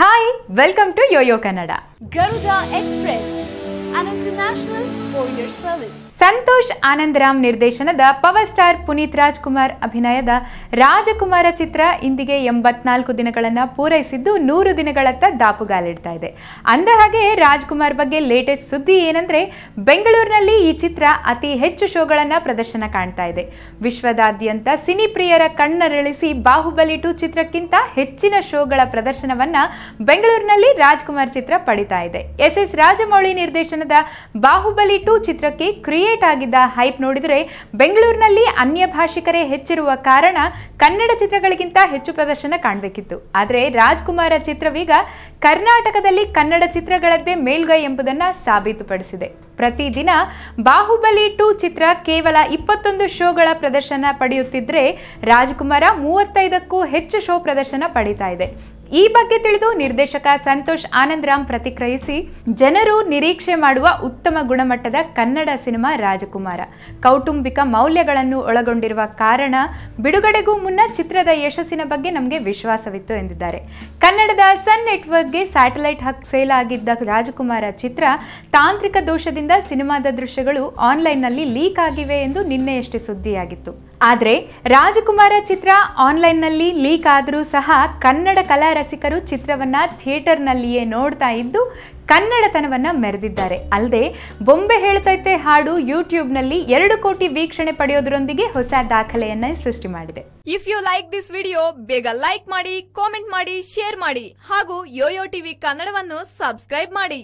Hi welcome to Yoyo Kannada Garuda Express, an international courier service. Santhosh Anandram ನಿರ್ದೇಶನದ power star Puneeth Rajkumar ಅಭಿನಯದ ರಾಜಕುಮಾರ ಚಿತ್ರ ಇಂದಿಗೆ ಎಂಬತ್ನಾಲ್ಕು ದಿನಗಳನ್ನು ಪೂರೈಸಿದ್ದು ನೂರು ದಿನಗಳತ್ತ ದಾಪುಗಾಲಿಡ್ತಾ ಇದೆ. ಅಂದ ಹಾಗೆ ರಾಜ್ಕುಮಾರ್ ಬಗ್ಗೆ ಲೇಟೆಸ್ಟ್ ಸುದ್ದಿ ಏನಂದ್ರೆ, ಬೆಂಗಳೂರಿನಲ್ಲಿ ಈ ಚಿತ್ರ ಅತಿ ಹೆಚ್ಚು ಶೋಗಳನ್ನು ಪ್ರದರ್ಶನ ಕಾಣ್ತಾ ಇದೆ. ವಿಶ್ವದಾದ್ಯಂತ ಸಿನಿ ಪ್ರಿಯರ ಕಣ್ಣರಳಿಸಿ ಬಾಹುಬಲಿ ಟು ಚಿತ್ರಕ್ಕಿಂತ ಹೆಚ್ಚಿನ ಶೋಗಳ ಪ್ರದರ್ಶನವನ್ನ ಬೆಂಗಳೂರಿನಲ್ಲಿ ರಾಜ್ಕುಮಾರ್ ಚಿತ್ರ ಪಡಿತಾ ಇದೆ. ಎಸ್ ಎಸ್ ರಾಜಮೌಳಿ ನಿರ್ದೇಶನದ ಬಾಹುಬಲಿ ಟು ಚಿತ್ರಕ್ಕೆ ಕ್ರಿಯೇಟ್ ಆಗಿದ್ದ ಹೈಪ್ ನೋಡಿದರೆ ಬೆಂಗಳೂರಿನಲ್ಲಿ ಅನ್ಯ ಭಾಷಿಕರೇ ಹೆಚ್ಚಿರುವ ಕಾರಣ ಕನ್ನಡ ಚಿತ್ರಗಳಿಗಿಂತ ಹೆಚ್ಚು ಪ್ರದರ್ಶನ ಕಾಣಬೇಕಿತ್ತು. ಆದರೆ ರಾಜ್ಕುಮಾರ ಚಿತ್ರವೀಗ ಕರ್ನಾಟಕದಲ್ಲಿ ಕನ್ನಡ ಚಿತ್ರಗಳದ್ದೇ ಮೇಲ್ಗೈ ಎಂಬುದನ್ನು ಸಾಬೀತುಪಡಿಸಿದೆ. ಪ್ರತಿದಿನ ಬಾಹುಬಲಿ ಟು ಚಿತ್ರ ಕೇವಲ ಇಪ್ಪತ್ತೊಂದು ಶೋಗಳ ಪ್ರದರ್ಶನ ಪಡೆಯುತ್ತಿದ್ರೆ ರಾಜ್ಕುಮಾರ ಮೂವತ್ತೈದಕ್ಕೂ ಹೆಚ್ಚು ಶೋ ಪ್ರದರ್ಶನ ಪಡೀತಾ ಇದೆ. ಈ ಬಗ್ಗೆ ತಿಳಿದು ನಿರ್ದೇಶಕ ಸಂತೋಷ್ ಆನಂದರಾಮ್ ಪ್ರತಿಕ್ರಿಯಿಸಿ, ಜನರು ನಿರೀಕ್ಷೆ ಮಾಡುವ ಉತ್ತಮ ಗುಣಮಟ್ಟದ ಕನ್ನಡ ಸಿನಿಮಾ ರಾಜಕುಮಾರ. ಕೌಟುಂಬಿಕ ಮೌಲ್ಯಗಳನ್ನು ಒಳಗೊಂಡಿರುವ ಕಾರಣ ಬಿಡುಗಡೆಗೂ ಮುನ್ನ ಚಿತ್ರದ ಯಶಸ್ಸಿನ ಬಗ್ಗೆ ನಮಗೆ ವಿಶ್ವಾಸವಿತ್ತು ಎಂದಿದ್ದಾರೆ. ಕನ್ನಡದ ಸನ್ ನೆಟ್ವರ್ಕ್ಗೆ ಸ್ಯಾಟಲೈಟ್ ಹಕ್ ಸೇಲ್ ಆಗಿದ್ದ ರಾಜಕುಮಾರ ಚಿತ್ರ ತಾಂತ್ರಿಕ ದೋಷದಿಂದ ಸಿನಿಮಾದ ದೃಶ್ಯಗಳು ಆನ್ಲೈನ್ನಲ್ಲಿ ಲೀಕ್ ಆಗಿವೆ ಎಂದು ನಿನ್ನೆಯಷ್ಟೇ ಸುದ್ದಿಯಾಗಿತ್ತು. ಆದರೆ ರಾಜಕುಮಾರ ಚಿತ್ರ ಆನ್ಲೈನ್ನಲ್ಲಿ ಲೀಕ್ ಆದರೂ ಸಹ ಕನ್ನಡ ಕಲಾ ರಸಿಕರು ಚಿತ್ರವನ್ನು ಥಿಯೇಟರ್ನಲ್ಲಿಯೇ ನೋಡ್ತಾ ಇದ್ದು ಕನ್ನಡತನವನ್ನು ಮೆರೆದಿದ್ದಾರೆ. ಅಲ್ಲದೆ ಬೊಂಬೆ ಹೇಳ್ತೈತೆ ಹಾಡು ಯೂಟ್ಯೂಬ್ನಲ್ಲಿ ಎರಡು ಕೋಟಿ ವೀಕ್ಷಣೆ ಪಡೆಯೋದರೊಂದಿಗೆ ಹೊಸ ದಾಖಲೆಯನ್ನ ಸೃಷ್ಟಿ ಮಾಡಿದೆ. If you like this video ಬೇಗ ಲೈಕ್ ಮಾಡಿ ಕಾಮೆಂಟ್ ಮಾಡಿ ಶೇರ್ ಮಾಡಿ ಹಾಗೂ ಯೋಯೋ ಟಿವಿ ಕನ್ನಡವನ್ನು ಸಬ್ಸ್ಕ್ರೈಬ್ ಮಾಡಿ.